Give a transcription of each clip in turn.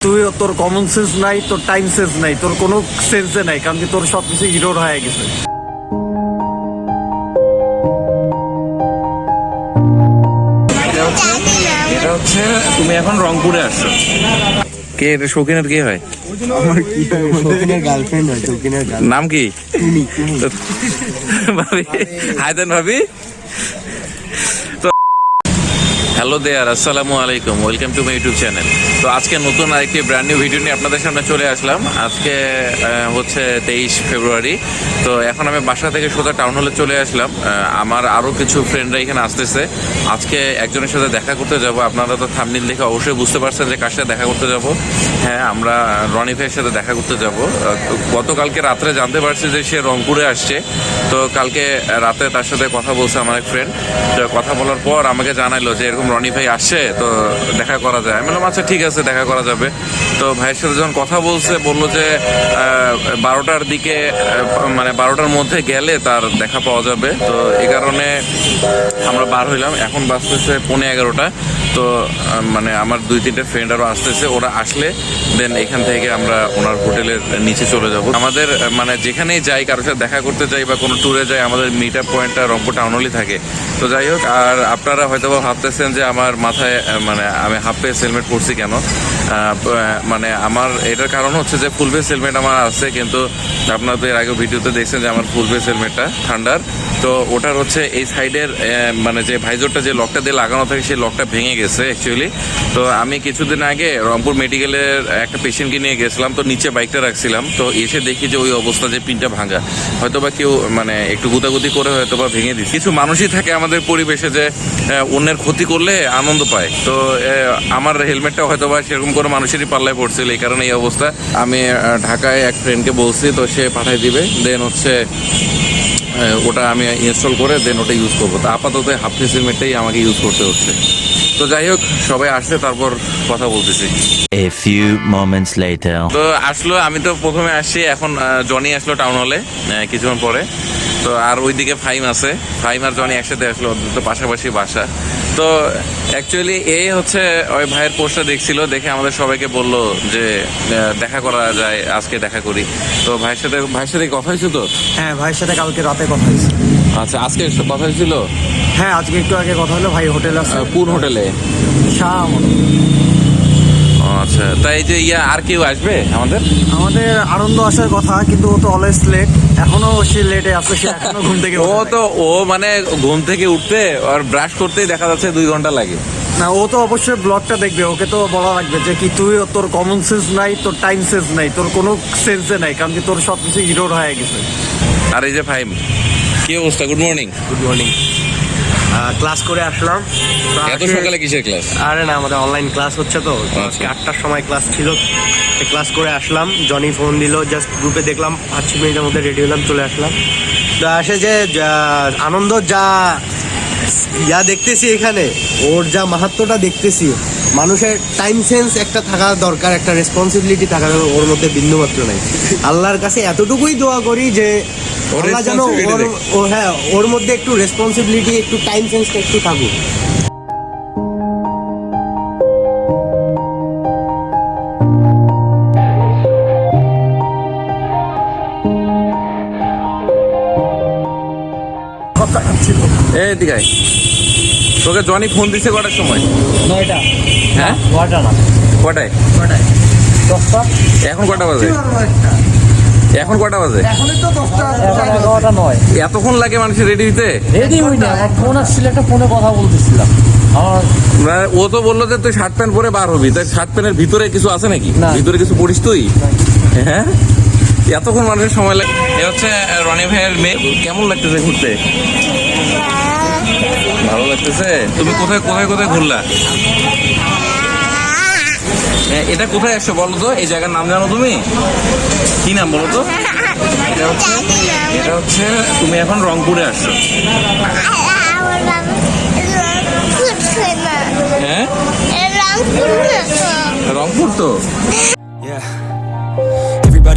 তুই তোর common sense নাই তোর টাইম সেন্স নাই তোর কোনো সেন্সে নাই কারণ কি তোর সব কিছু হিরোর হয়ে গেছে। এটা হচ্ছে তুমি এখন রংপুরে আসছো। কে এটা? শৌখিনের কে হয়? শৌখিনের গার্লফ্রেন্ড হয় শৌখিনের নাম কি? ভাবি। হাই দেন ভাবি? হ্যালো দেয়ার, আসসালামু আলাইকুম, welcome to my YouTube channel. তো আজকে নতুন আরেকটি ব্র্যান্ড নিউ ভিডিও নিয়ে আপনাদের সামনে চলে আসলাম। আজকে হচ্ছে তেইশ ফেব্রুয়ারি। তো এখন আমি বাসা থেকে সোজা টাউন হলে চলে আসলাম। আমার আরও কিছু ফ্রেন্ডরা এখানে আসতেছে। আজকে একজনের সাথে দেখা করতে যাব। আপনারা তো থামনিল দেখে অবশ্যই বুঝতে পারছেন যে কার সাথে দেখা করতে যাব। হ্যাঁ আমরা রনি ভাইয়ের সাথে দেখা করতে যাব। গতকালকে রাত্রে জানতে পারছি যে সে রংপুরে আসছে। তো কালকে রাতে তার সাথে কথা বলছে আমার এক ফ্রেন্ড তো কথা বলার পর আমাকে জানাইলো যে এরকম রনি ভাই আসছে তো দেখা করা যায়। আমি বললাম আচ্ছা ঠিক আছে, দেখা করা যাবে। তো ভাইয়ের সাথে যখন কথা বলছে, বলল যে বারোটার দিকে মানে বারোটার মধ্যে গেলে তার দেখা পাওয়া যাবে। তো এই কারণে আমরা বার হইলাম। এখন বাজতেছে পৌনে এগারোটা। তো মানে আমার দুই তিনটে ফ্রেন্ড আরও আসতেছে। ওরা আসলে দেন এখান থেকে আমরা ওনার হোটেলের নিচে চলে যাব। আমাদের মানে যেখানেই যাই, কারোর সাথে দেখা করতে যাই বা কোনো ট্যুরে যাই, আমাদের মিট আপ পয়েন্টটা রংপুর টাউন হলেই থাকে। তো যাই হোক, আর আপনারা হয়তো ভাবতেছেন যে আমার মাথায় মানে আমি হাফ পেস হেলমেট পরছি কেন? মানে আমার এটার কারণ হচ্ছে যে ফুল ফেস হেলমেট আমার আছে, কিন্তু আপনাদের আগে ভিডিওতে দেখছেন যে আমার ফুল ফেস হেলমেটটা ঠান্ডার। তো ওটার হচ্ছে এই সাইডের মানে যে ভাইজরটা যে লকটা দিয়ে লাগানো থাকে, সেই লকটা ভেঙে গেছে অ্যাকচুয়ালি তো আমি কিছুদিন আগে রংপুর মেডিকেলের একটা পেশেন্টকে নিয়ে গেছিলাম, তো নিচে বাইকটা রাখছিলাম। তো এসে দেখি যে ওই অবস্থা যে পিনটা ভাঙা। হয়তো বা কেউ মানে একটু গুতাগুতি করে হয়তো বা ভেঙে দিচ্ছে কিছু মানুষই থাকে আমাদের পরিবেশে যে অন্যের ক্ষতি করলে আনন্দ পায়। তো আমার হেলমেটটা হয়তো বা সেরকম কোনো মানুষেরই পাল্লায় পড়ছিল, এই কারণে এই অবস্থা। আমি ঢাকায় এক ফ্রেন্ডকে বলছি, তো সে পাঠাই দিবে। দেন হচ্ছে ওটা আমি ইনস্টল করে দেন ওটা ইউজ করব। তো আপাতত হাফ ফেস হেলমেটটাই আমাকে ইউজ করতে হচ্ছে। তো যাই হোক সবাই আসলে তারপর কথা বলতেছি। এ ফিউ মোমেন্টস লেটার তো আসলো আমি তো প্রথমে আসছি এখন জনি আসলো টাউন হলে কিছুক্ষণ পরে। তো আর ওইদিকে ফাইম আছে। ফাইম আর জনি একসাথে আসলো ওদের তো পাশাপাশি বাসা। তো অ্যাকচুয়ালি এই হচ্ছে ওই ভাইয়ের পোস্টটা দেখছিল দেখে আমাদের সবাইকে বলল যে দেখা করা যায় আজকে দেখা করি। তো ভাইয়ের সাথে ভাইয়ের সাথে কথা হয়েছে তো হ্যাঁ ভাইয়ের সাথে কালকে রাতে কথা হয়েছে। আচ্ছা আজকে কথা হয়েছিল? হ্যাঁ আজকে একটু আগে কথা হলো ভাই হোটেল আছে। কোন হোটেলে? শাহ আচ্ছা তাই যে ইয়া আর কেউ আসবে আমাদের? আমাদের আনন্দ আসার কথা কিন্তু ও তো অলওয়েজ লেট এখনও সে লেটে আছে সে এখনও ঘুম থেকে ও তো ও মানে ঘুম থেকে উঠতে আর ব্রাশ করতেই দেখা যাচ্ছে দুই ঘণ্টা লাগে। না ও তো অবশ্যই ব্লগটা দেখবে ওকে তো বলা লাগবে যে কি তুই তোর কমন সেন্স নাই তোর টাইম সেন্স নাই তোর কোনো সেন্সে নাই কারণ কি তোর সব কিছু হিরোর হয়ে গেছে। আর এই যে ফাইম কি অবস্থা? Good morning good morning class করে আসলাম। এত সকালে কিসের ক্লাস আরে না আমাদের অনলাইন ক্লাস হচ্ছে তো। তো আজকে আটটার সময় ক্লাস ছিল। ক্লাস করে আসলাম। জনি ফোন দিল জাস্ট গ্রুপে দেখলাম পাঁচ ছ মিনিটের মধ্যে রেডি হলাম চলে আসলাম। তো আসে যে যা- আনন্দ যা ইয়া দেখতেছি এখানে ওর যা মাহাত্মটা দেখতেছি মানুষের টাইম সেন্স একটা থাকা দরকার একটা রেসপন্সিবিলিটি থাকা দরকার, ওর মধ্যে বিন্দুমাত্র নাই। আল্লাহর কাছে এতটুকুই দোয়া করি যে আল্লাহ যেন ওর ও হ্যাঁ ওর মধ্যে একটু রেসপন্সিবিলিটি একটু টাইম সেন্সটা একটু থাকুক। এ দিঘাই তোকে জনি ফোন দিছে কটার সময়? নয়টা। হ্যাঁ? নয়টা না। কটায়? নয়টায় দশটা। এখন কটা বাজে? এখন কটা বাজে? এতক্ষণ লাগে মানুষের রেডি হইতে? রেডি হই না আমার ফোন আসছিল একটা ফোনে কথা বলতেছিলাম। ও তো বলল যে তুই শার্ট প্যান্ট পরে বার হবি। তাই শার্ট প্যান্টের ভিতরে কিছু আছে নাকি? না। ভিতরে কিছু পড়িস তুই? হ্যাঁ? এতক্ষণ মানুষের সময় লাগে। এ হচ্ছে রনি ভাইয়ের মেয়ে। কেমন লাগতেছে ঘুরতে? ভালো লাগতেছে? তুমি কোথায় কোথায় কোথায় ঘুরলা? এটা কোথায় আসছো বলো তো? এই জায়গার নাম জানো তুমি? কি নাম বলো তো? এটা হচ্ছে এটা হচ্ছে তুমি এখন রংপুরে আসছো। হ্যাঁ? রংপুর তো.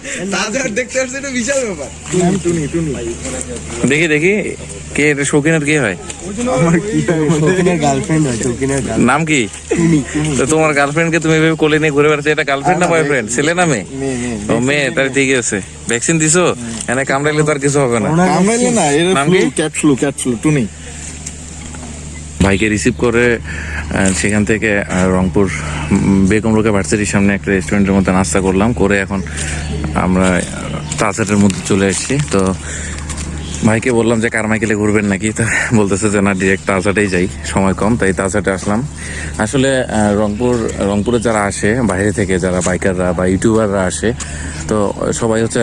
I don't দেখি দেখি। কে এটা শৌখিনের কে হয়? গার্লফ্রেন্ড হয় চৌকিনের নাম কি? তো তোমার গার্লফ্রেন্ডকে তুমি এভাবে কোলে নিয়ে ঘুরে বেড়াচ্ছ? এটা গার্লফ্রেন্ড না বয়ফ্রেন্ড ছেলে না মেয়ে? ও মেয়ে তাহলে ঠিক আছে। ভ্যাকসিন দিছো? এনে কামড়াইলে তো আর কিছু হবে না। কামড়াইলে না এটা কি? ক্যাট ফ্লু টুনি। ভাইকে রিসিভ করে সেখান থেকে রংপুর বেগম রোকে ভার্সিটির সামনে একটা রেস্টুরেন্টের মধ্যে নাস্তা করলাম, করে এখন আমরা তাজহাটের মধ্যে চলে এসেছি তো ভাইকে বললাম যে, কারমাইকেলে ঘুরবেন নাকি? তা বলতেছে যে, না ডিরেক্ট তাজহাটেই যাই, সময় কম। তাই তাজহাটে আসলাম। আসলে রংপুর, রংপুরে যারা আসে, বাইরে থেকে যারা বাইকাররা বা ইউটিউবাররা আসে, তো সবাই হচ্ছে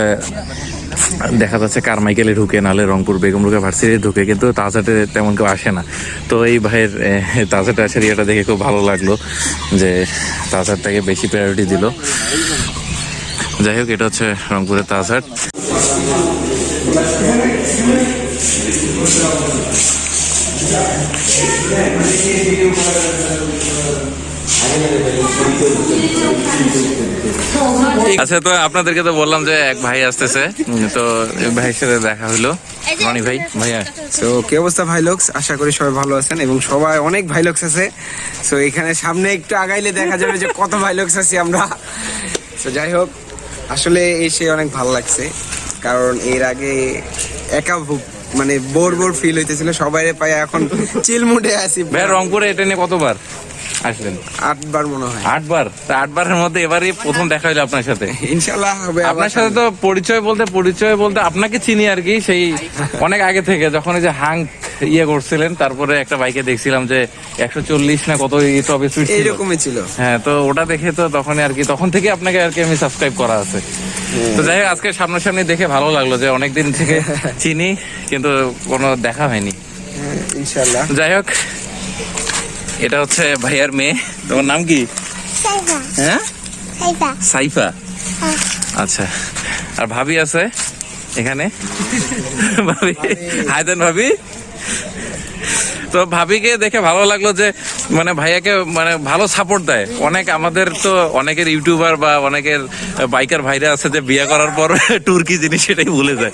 দেখা যাচ্ছে কারমাইকেলে ঢুকে নাহলে রংপুর বেগম রোকে ভার্সিটি ঢুকে কিন্তু তাজহাটে তেমন কেউ আসে না। তো এই ভাইয়ের এ, তাজহাটে আসার ইয়েটা দেখে খুব ভালো লাগল যে তাজহাটটাকে বেশি প্রায়োরিটি দিল। যাই হোক এটা হচ্ছে রংপুরের তাজহাট আচ্ছা তো আপনাদেরকে তো বললাম যে এক ভাই আসতেছে। তো এই ভাইয়ের সাথে দেখা হলো। রনি ভাই ভাইয়া। তো কি অবস্থা ভাই লোকস আশা করি সবাই ভালো আছেন এবং সবাই অনেক ভাই লোকস আছে। সো এখানে সামনে একটু আগাইলে দেখা যাবে যে কত ভাই লোকস আছি আমরা। তো যাই হোক আসলে এসে অনেক ভালো লাগছে। কারণ এর আগে একা ভু- মানে বোর বোর ফিল হইতেছিল। সবাই পায় এখন চিল মুডে আছি। ভাই রংপুরে এটা নিয়ে কতবার? আসলেন আটবার মনে হয়। আটবার? তা আটবারের মধ্যে এবারই প্রথম দেখা হলো আপনার সাথে? ইনশাল্লাহ হবে আপনার সাথে তো পরিচয় বলতে পরিচয় বলতে আপনাকে চিনি আর কি সেই অনেক আগে থেকে যখন এই যে হাং ইয়ে করছিলেন তারপরে একটা বাইকে দেখছিলাম যে একশো চল্লিশ না কত টপ স্পিড ছিল। এইরকমই ছিল। হ্যাঁ তো ওটা দেখে তো তখনই আর কি তখন থেকে আপনাকে আর কি আমি সাবস্ক্রাইব করা আছে। তো যাই হোক আজকে সামনাসামনি দেখে ভালো লাগল যে অনেকদিন থেকে চিনি কিন্তু কোনো দেখা হয়নি। ইনশাল্লাহ যাই হোক এটা হচ্ছে ভাইয়ার মেয়ে। তোমার নাম কি? সাইফা। হ্যাঁ? সাইফা। সাইফা? আচ্ছা। আর ভাবি আছে এখানে? ভাবি? হাই দেন ভাবি? তো ভাবিকে দেখে ভালো লাগল যে মানে ভাইয়াকে মানে ভালো সাপোর্ট দেয়। অনেক আমাদের তো অনেকের ইউটিউবার বা অনেকের বাইকার ভাইরা আছে যে বিয়ে করার পর ট্যুর কি জিনিস সেটাই ভুলে যায়।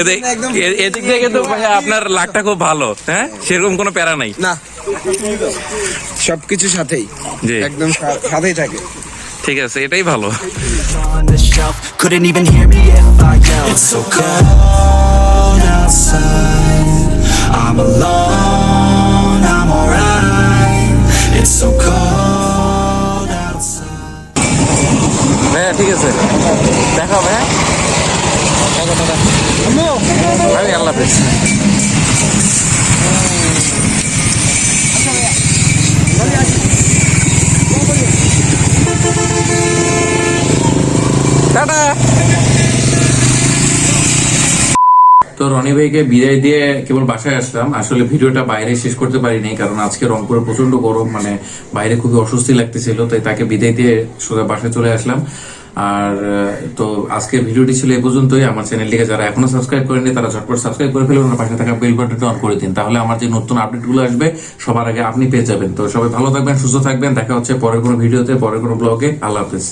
এদিক থেকে কিন্তু ভাইয়া আপনার লাকটা খুব ভালো হ্যাঁ? সেরকম কোনো প্যারা নাই। না। সবকিছু সাথেই। একদম সাথেই থাকে। ঠিক আছে এটাই ভালো. Couldn't even hear me if I yelled. It's so cold outside. I'm alone, I'm alright. It's so cold outside. হ্যাঁ ঠিক আছে দেখা হবে হ্যাঁ ভাই আল্লাহ হাফেজ টাটা তো রনি ভাইকে বিদায় দিয়ে কেবল বাসায় আসলাম। আসলে ভিডিওটা বাইরে শেষ করতে পারিনি, কারণ আজকে রংপুরে প্রচণ্ড গরম মানে বাইরে খুবই অস্বস্তি লাগতেছিল, তাই তাকে বিদায় দিয়ে সোজা বাসায় চলে আসলাম। আর তো আজকের ভিডিওটি ছিল এই পর্যন্তই। আমার চ্যানেলটিকে যারা এখনও সাবস্ক্রাইব করেনি তারা ঝটপট সাবস্ক্রাইব করে আর পাশে থাকা বেল বাটনটা অন করে দিন। তাহলে আমার যে নতুন আপডেটগুলো আসবে, সবার আগে আপনি পেয়ে যাবেন। তো সবাই ভালো থাকবেন, সুস্থ থাকবেন। দেখা হচ্ছে পরের কোনো ভিডিওতে, পরের কোনো ব্লগে। আল্লাহ হাফেজ।